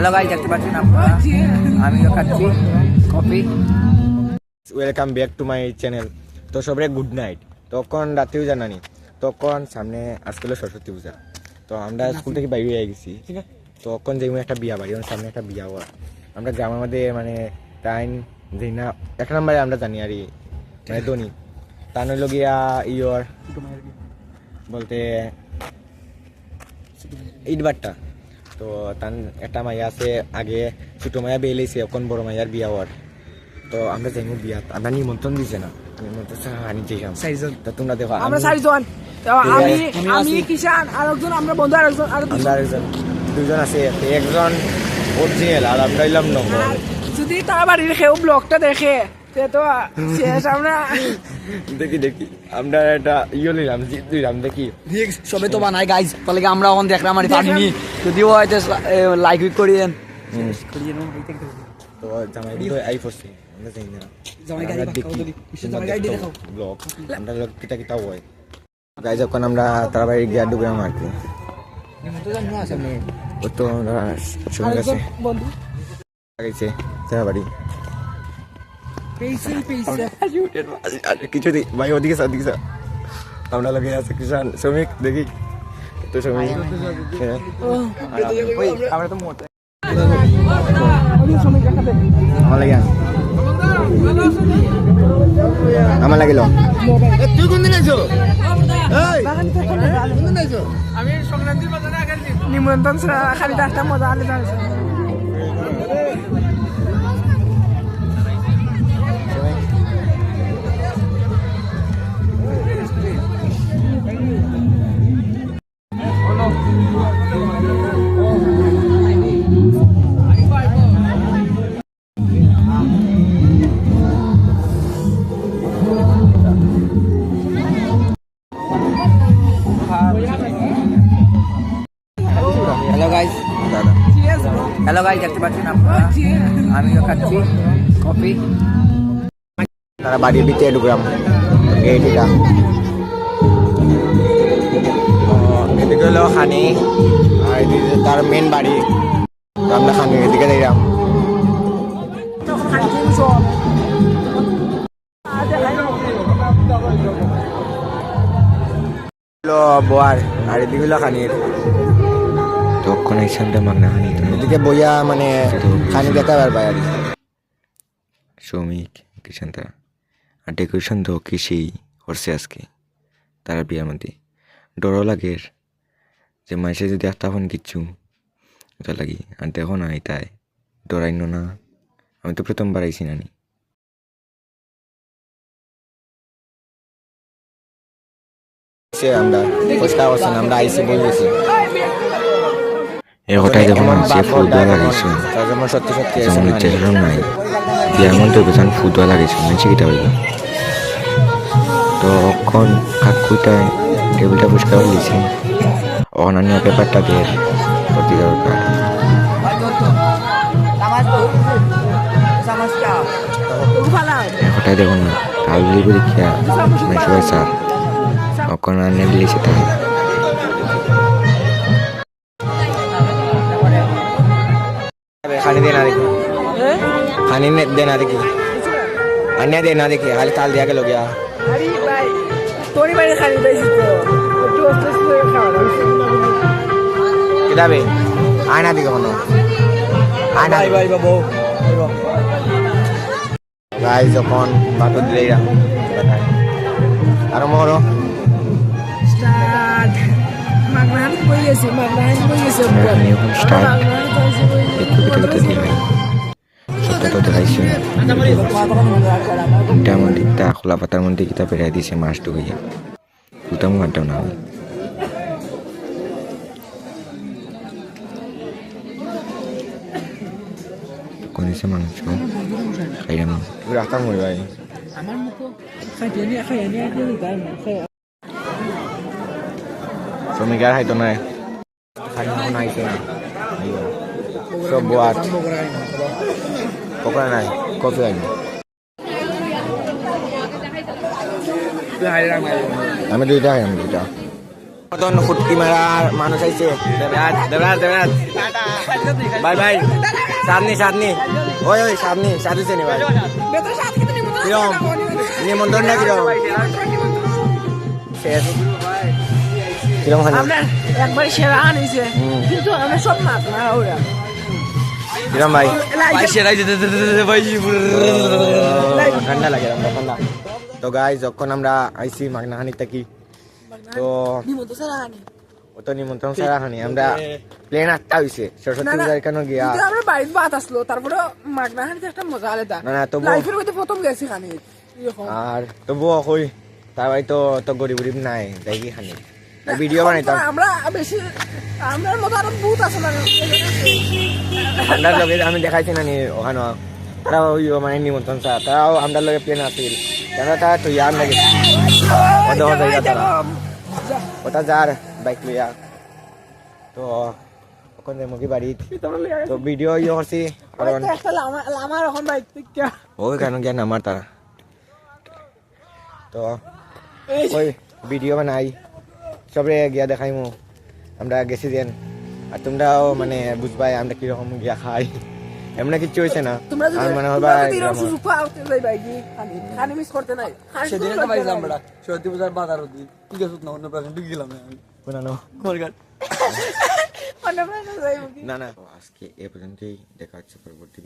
Hello guys দেখতে পাচ্ছেন আপনারা? আমিও খাচ্ছি coffee. Welcome back to my channel তো সবাই গুড নাইট তখন রাতেও জানানি তখন সামনে আজকে হলো সরস্বতী পূজা। তো আমরা স্কুল থেকে বাইরে হয়ে গেছি তখন যেমন একটা বিয়া বাড়ি সামনে একটা বিয়া হওয়া আমরা গ্রামের মধ্যে মানে টাইম যে না এক নম্বরে আমরা জানি আর মানে ধনী। তা নইল গিয়া ইয়র বলতে ইটবারটা তো তান একটা মাইয়া আছে আগে ছোট মাইয়া বিয়ে লইছে এখন বড় মাইয়ার বিয়া হওয়ার। তো আমরা যাইমু বিয়া আমরা নিমন্ত্রণ দিছে না। নিমন্ত্রণ আনি যাইলাম। তা তোমরা দেখো আমরা আমি- চারজন আমি আমি কিষান আর একজন আমরা বন্ধু আর একজন আর আরেকজন দুজন আছে একজন অরিজিনাল আর আমরা হইলাম নম্বর যদি তার বাড়ির কেউ ব্লগটা দেখে দেখি দেখি। আমরা একটা ইয়ে জিত দেখি। সবে তো বানাই গাইজ তাহলে কি আমরা এখন দেখলাম আর পারিনি যদিও হয়তো লাইক উইক করিয়েন। তো জামাই তো আই পড়ছে আমরা যাই না। জামাই গাড়ি আমরা পাক্কাও দেখি ধরি। বিশ্বের জামাই গাড়ি দেখাও। ব্লগ আমরা লোক কিটা কিটা হয়। গাই যখন আমরা তার বাড়ি গিয়া ডুবে আর কি। ও তো আমরা শুনে গেছে। আরেকজন কিছু দি ভাই ওদিকে স্যার ওদিকে আমরা লোকে আছে কিষান শ্রমিক দেখি তো শ্রমিক হ্যাঁ। আমরা তো মোট। আমার লাগিল নিমন্ত্রণ খালি একটা মজা আলাদা আছে হ্যালো গাইজ দেখতে পাচ্ছেন আপনারা। আমিও খাচ্ছি কফি। তারা বাড়ির ভিতরে ঢুকলাম এটা এদিকে হলো খানি আর এদিকে তার মেন বাড়ি। আমরা খানি এদিকে হলো বোয়ার, আর এদিকে হলো খানির তখন এইখানটা মাগনা হানি এদিকে বইয়া মানে খানি দেখা পারবা আর কি। শ্রমিক কিষান তারা আর ডেকোরেশন তো কৃষি করছে আজকে তারা বিয়ার মধ্যে। ডরও লাগে যে মাসে যদি একটা ফোন কিচ্ছু এটা লাগি। আর দেখো না এটাই ডরাইনো না। আমি তো প্রথমবার আইসি নানি। আমরা আমরা আইসি বই গেছি এ কথাই দেখো না সে দেওয়া লাগাইছো যেমন মানে। ইচ্ছা নাই। বিয়ার মধ্যে বেতন ফুল দেওয়া লাগাইছো মানে কিটা হইল তো অক্ষণ কাকুটায় টেবিলটা পরিষ্কার দিয়েছি। অনান্য পেপারটা দিয়ে ভর্তি দরকার কথাই দেখো না পরীক্ষা মানে সবাই স্যার। অক্ষণ আনিয়ে দিয়েছে তাই। খানি দে না দেখি খানি নে- দে না দেখি अन्य दे ना देखिए हाल ताल दिया के लोग गया আরে ভাই তোরই বাড়ি খালি দিয়েছি তো একটু অস্ত করে খাওয়া किताबे आना दिखा मनो आना भाई भाई बाबू গাইজ যখন বাটো দিলে আর মরো এখন গেছে একটু কেটে কেটে দিকটা খোলা পাতার মধ্যে কিতা পেরাই দিছে মাছ ঢুকাইয়া উল্টাম মারটাও না আমি ভাই খাইয়া শ্রমিকার হাইতো নাই? সব বোয়াট পকোড়া নাই। কফি আনি। আমি দুইটা খাই আমি দুইটা। মতন ফুটকি মারার মানুষ আইছে দেবরাজ দেবরাজ দেবরাজ বাই বাই। সাদনি সাদনি ওই ওই সাদনি সাদু চেনি ভাই কিরম নিমন্ত্রণ না কিরম শেষ কিরম খানি আমরা একবার সেরা আনিছে কিন্তু আমরা সব মাত না ওরা। কিরম ভাই? ভাই সেরাই যেতে যেতে যেতে ভাই ঠান্ডা লাগে আমরা ঠান্ডা। তো গাই যখন আমরা আইসি মাগনাহানি থাকি তো নিমন্ত্রণ সারা আনি ও তো নিমন্ত্রণ হানি। আমরা প্লেন আটটা হইছে সরস্বতী। পূজার কেন গিয়া? কিন্তু আমরা বাড়িতে বাত আসলো তারপরে মাগনা হানিতে একটা মজা আলাদা। না, না, তবু- লাইফের মধ্যে প্রথম গেছি আর তবুও কই তার বাড়ি তো তো গরিব গরিব নাই কি খানি ভিডিও বানাইতাম। আমরা বেশি আমরার মতো আরও বহুত আছে মানে ঠান্ডার লগে আমি দেখাইছি না নি ওখানে। তারা ওই মানে নিমন্ত্রণ ছাড়া। তারাও আমরা লগে প্লেন আসছিল তারা তারা তো ইয়ার লাগে। ওদের ওদের তারা ওটা যার বাইক লইয়া। তো ওখানে মুখি বাড়ি। তো ভিডিও ইয়ে করছি। কারণ লামার এখন বাইক ওই কেন জ্ঞান আমার তারা। তো ওই ভিডিও বানাই। সবরে গিয়া দেখাইমু আমরা গেছি দেন আর তোমরাও মানে বুঝবাই আমরা কীরকম গিয়া খাই। এমন কিচ্ছু হয়েছে না। আর মানে তো নাই। সেদিন একটা পাইছিলাম আমরা। সরস্বতী পূজার বাজার দিন ঠিক আছে না অন্য প্রাণ ঢুকে গেলাম না না। তো আজকে এ পর্যন্তই। দেখা হচ্ছে পরবর্তী।